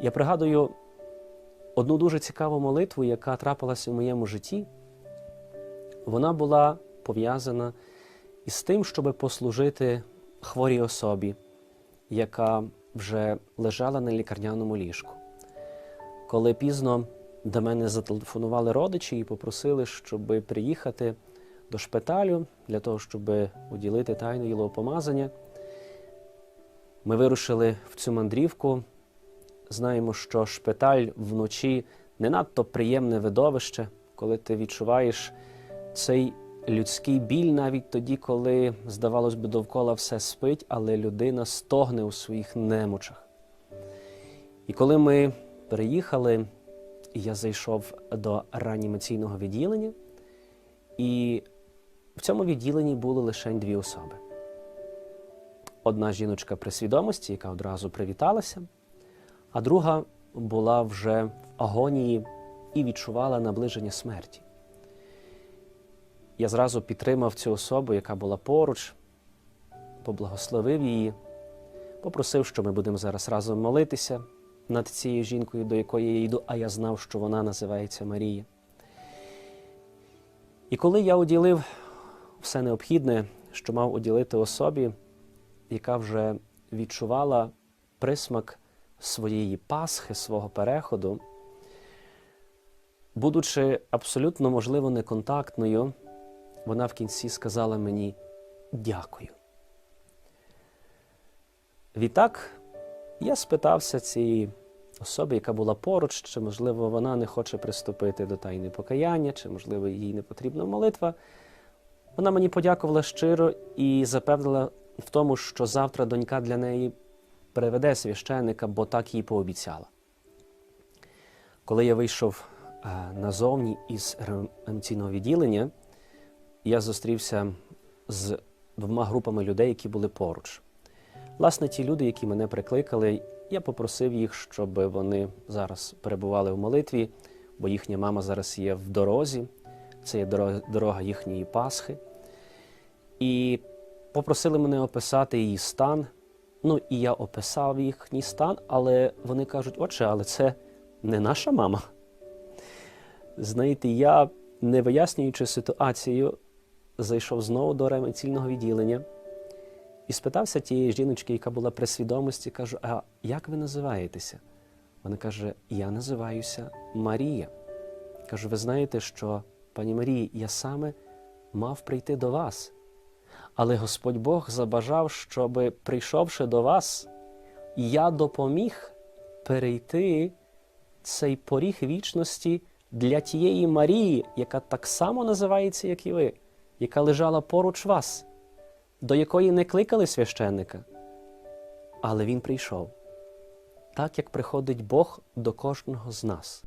Я пригадую одну дуже цікаву молитву, яка трапилася в моєму житті. Вона була пов'язана із тим, щоб послужити хворій особі, яка вже лежала на лікарняному ліжку. Коли пізно до мене зателефонували родичі і попросили, щоб приїхати до шпиталю для того, щоб уділити тайну єлопомазання, ми вирушили в цю мандрівку. Знаємо, що шпиталь вночі не надто приємне видовище, коли ти відчуваєш цей людський біль навіть тоді, коли, здавалось би, довкола все спить, але людина стогне у своїх немочах. І коли ми приїхали, я зайшов до реанімаційного відділення, і в цьому відділенні були лише дві особи. Одна жіночка при свідомості, яка одразу привіталася, а друга була вже в агонії і відчувала наближення смерті. Я зразу підтримав цю особу, яка була поруч, поблагословив її, попросив, що ми будемо зараз разом молитися над цією жінкою, до якої я йду, а я знав, що вона називається Марія. І коли я уділив все необхідне, що мав уділити особі, яка вже відчувала присмак своєї Пасхи, свого переходу, будучи абсолютно, можливо, неконтактною, вона в кінці сказала мені дякую. Відтак я спитався цієї особи, яка була поруч, чи, можливо, вона не хоче приступити до тайни покаяння, чи, можливо, їй не потрібна молитва. Вона мені подякувала щиро і запевнила в тому, що завтра донька для неї приведе священника, бо так їй пообіцяла. Коли я вийшов е, назовні із реанімаційного відділення, я зустрівся з двома групами людей, які були поруч. Власне, ті люди, які мене прикликали, я попросив їх, щоб вони зараз перебували в молитві, бо їхня мама зараз є в дорозі, це є дорога їхньої Пасхи. І попросили мене описати її стан. Ну, і я описав їхній стан, але вони кажуть, отче, але це не наша мама. Знаєте, я, не вияснюючи ситуацію, зайшов знову до реанімаційного відділення і спитався тієї жіночки, яка була при свідомості, кажу: а як ви називаєтеся? Вона каже: Я називаюся Марія. Кажу, ви знаєте, що, пані Марії, я саме мав прийти до вас. Але Господь Бог забажав, щоб, прийшовши до вас, я допоміг перейти цей поріг вічності для тієї Марії, яка так само називається, як і ви, яка лежала поруч вас, до якої не кликали священника. Але він прийшов, так як приходить Бог до кожного з нас.